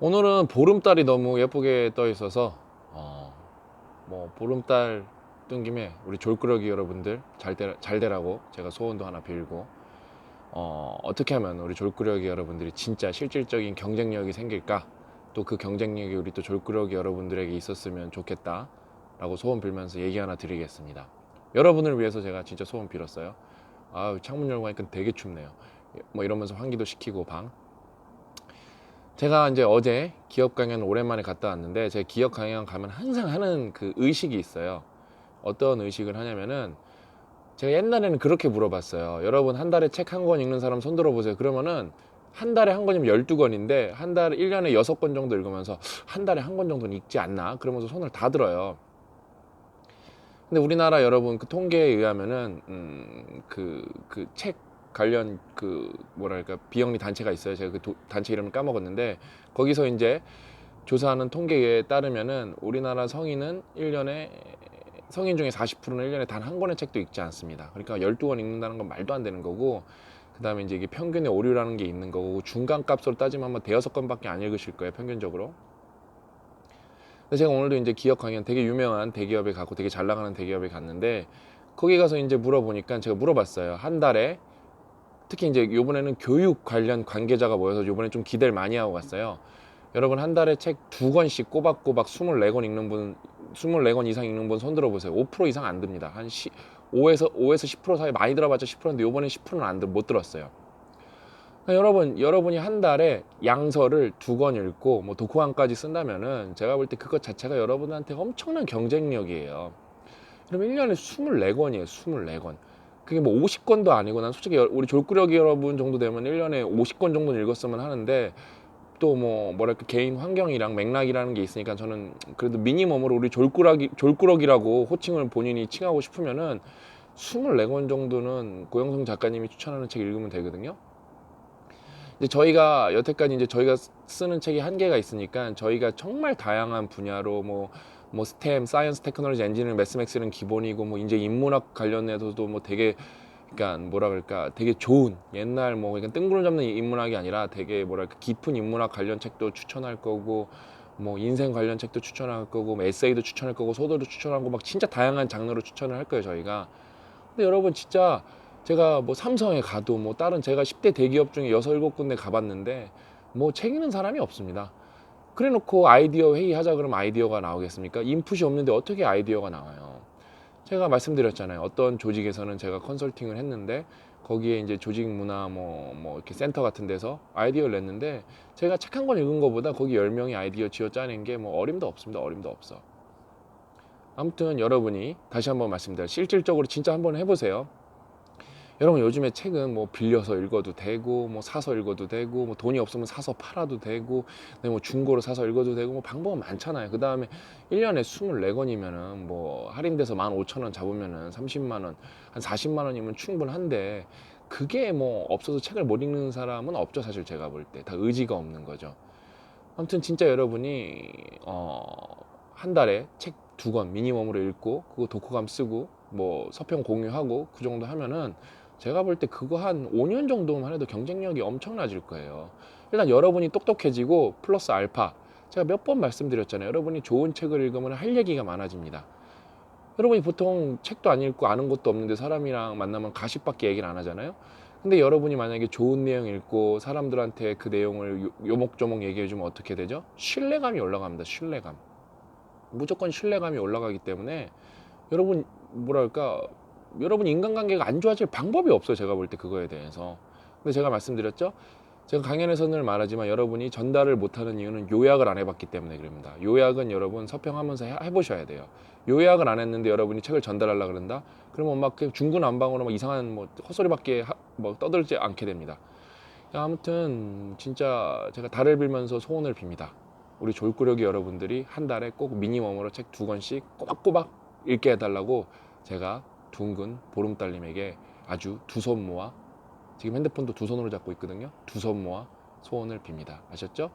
오늘은 보름달이 너무 예쁘게 떠 있어서 어, 뭐 보름달 뜬 김에 우리 졸끄러기 여러분들 잘, 되라고 제가 소원도 하나 빌고 어, 어떻게 하면 우리 졸끄러기 여러분들이 진짜 실질적인 경쟁력이 생길까? 또 그 경쟁력이 우리 또 졸끄러기 여러분들에게 있었으면 좋겠다 라고 소원 빌면서 얘기 하나 드리겠습니다. 여러분을 위해서 제가 진짜 소원 빌었어요. 아 창문 열고 하니까 되게 춥네요. 뭐 이러면서 환기도 시키고 방 제가 이제 어제 기업 강연 오랜만에 갔다 왔는데 제 기업 강연 가면 항상 하는 그 의식이 있어요. 어떤 의식을 하냐면은 제가 옛날에는 그렇게 물어봤어요. 여러분 한 달에 책 한 권 읽는 사람 손 들어 보세요. 그러면은 한 달에 한 권이면 12권인데 한 달에 1년에 6권 정도 읽으면서 한 달에 한 권 정도는 읽지 않나? 그러면서 손을 다 들어요. 근데 우리나라 여러분 그 통계에 의하면은 음, 그그 책 관련 그 뭐랄까 비영리 단체가 있어요. 제가 그 도- 단체 이름을 까먹었는데 거기서 이제 조사하는 통계에 따르면은 우리나라 성인은 1년에 성인 중에 40%는 1년에 단 한 권의 책도 읽지 않습니다. 그러니까 12권 읽는다는 건 말도 안 되는 거고 그다음에 이제 이게 평균의 오류라는 게 있는 거고 중간 값으로 따지면 아마 대여섯 권밖에 안 읽으실 거예요, 평균적으로. 제가 오늘도 이제 기업 강연 되게 유명한 대기업에 가고 되게 잘 나가는 대기업에 갔는데 거기 가서 이제 물어보니까 제가 물어봤어요. 한 달에 특히 이제 요번에는 교육 관련 관계자가 모여서 요번에 좀 기대를 많이 하고 갔어요. 여러분 한 달에 책 두 권씩 꼬박꼬박 24권 읽는 분 24권 이상 읽는 분 손 들어 보세요. 5% 이상 안 듭니다. 한 10, 5에서 5에서 10% 사이 많이 들어봤자 10%인데 요번에 10%는 안 들, 못 들었어요. 그러니까 여러분 여러분이 한 달에 양서를 두 권 읽고 뭐 독후감까지 쓴다면은 제가 볼 때 그것 자체가 여러분한테 엄청난 경쟁력이에요. 그러면 1년에 24권이에요. 24권. 그게 뭐 50권도 아니고 난 솔직히 여- 우리 졸꾸러기 여러분 정도 되면 1년에 50권 정도는 읽었으면 하는데 또 뭐 뭐랄까 개인 환경이랑 맥락이라는 게 있으니까 저는 그래도 미니멈으로 우리 졸꾸러기 졸꾸러기라고 호칭을 본인이 칭하고 싶으면은 24권 정도는 고영성 작가님이 추천하는 책 읽으면 되거든요. 이제 저희가 여태까지 이제 저희가 쓰- 쓰는 책이 한계가 있으니까 저희가 정말 다양한 분야로 뭐 뭐 스템, 사이언스, 테크놀로지, 엔지니어링, 매스맥스는 기본이고 뭐 이제 인문학 관련해서도 뭐 되게 그러니까 뭐라 그럴까? 되게 좋은 옛날 뭐 그러니까 뜬구름 잡는 인문학이 아니라 되게 뭐랄까? 깊은 인문학 관련 책도 추천할 거고 뭐 인생 관련 책도 추천할 거고 뭐 에세이도 추천할 거고 소설도 추천하고 막 진짜 다양한 장르로 추천을 할 거예요 저희가. 근데 여러분 진짜 제가 뭐 삼성에 가도 뭐 다른 제가 10대 대기업 중에 여섯 일곱 군데 가봤는데 뭐 책 읽는 사람이 없습니다 그래 놓고 아이디어 회의 하자 그러면 아이디어가 나오겠습니까 인풋이 없는데 어떻게 아이디어가 나와요 제가 말씀드렸잖아요. 어떤 조직에서는 제가 컨설팅을 했는데 거기에 이제 조직 문화 뭐, 뭐 이렇게 센터 같은 데서 아이디어를 냈는데 제가 책한권 읽은 것보다 거기 10명이 아이디어 쥐어 짜낸 게 뭐 어림도 없습니다. 어림도 없어. 아무튼 여러분이 다시 한번 말씀드려요. 실질적으로 진짜 한번 해보세요. 여러분 요즘에 책은 뭐 빌려서 읽어도 되고 뭐 사서 읽어도 되고 뭐 돈이 없으면 사서 팔아도 되고 네, 뭐 중고로 사서 읽어도 되고 뭐 방법은 많잖아요. 그 다음에 1년에 24권이면은 뭐 할인돼서 15,000원 잡으면은 30만 원, 한 40만 원이면 충분한데 그게 뭐 없어서 책을 못 읽는 사람은 없죠. 사실 제가 볼 때 다 의지가 없는 거죠. 아무튼 진짜 여러분이 어, 한 달에 책 두 권 미니멈으로 읽고 그거 독후감 쓰고 뭐 서평 공유하고 그 정도 하면은 제가 볼 때 그거 한 5년 정도만 해도 경쟁력이 엄청나질 거예요. 일단 여러분이 똑똑해지고 플러스 알파. 제가 몇 번 말씀드렸잖아요. 여러분이 좋은 책을 읽으면 할 얘기가 많아집니다. 여러분이 보통 책도 안 읽고 아는 것도 없는데 사람이랑 만나면 가십밖에 얘기를 안 하잖아요. 근데 여러분이 만약에 좋은 내용 읽고 사람들한테 그 내용을 요- 요목조목 얘기해 주면 어떻게 되죠? 신뢰감이 올라갑니다. 신뢰감. 무조건 신뢰감이 올라가기 때문에 여러분 뭐랄까 여러분 인간관계가 안 좋아질 방법이 없어요. 제가 볼 때 그거에 대해서. 근데 제가 말씀드렸죠. 제가 강연에서 늘 말하지만 여러분이 전달을 못하는 이유는 요약을 안 해봤기 때문에 그럽니다. 요약은 여러분 서평하면서 해- 해보셔야 돼요. 요약을 안 했는데 여러분이 책을 전달하려 그런다. 그러면 막 중구난방으로 막 이상한 뭐 헛소리밖에 하- 뭐 떠들지 않게 됩니다. 아무튼 진짜 제가 달을 빌면서 소원을 빕니다. 우리 졸구력이 여러분들이 한 달에 꼭 미니멈으로 책 두 권씩 꼬박꼬박 읽게 해달라고 제가 둥근 보름달님에게 아주 두 손 모아 지금 핸드폰도 두 손으로 잡고 있거든요. 두 손 모아 소원을 빕니다. 아셨죠?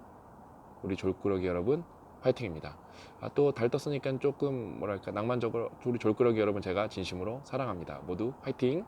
우리 졸꾸러기 여러분 화이팅입니다. 아, 또 달 떴으니까 조금 뭐랄까 낭만적으로 우리 졸꾸러기 여러분 제가 진심으로 사랑합니다. 모두 화이팅!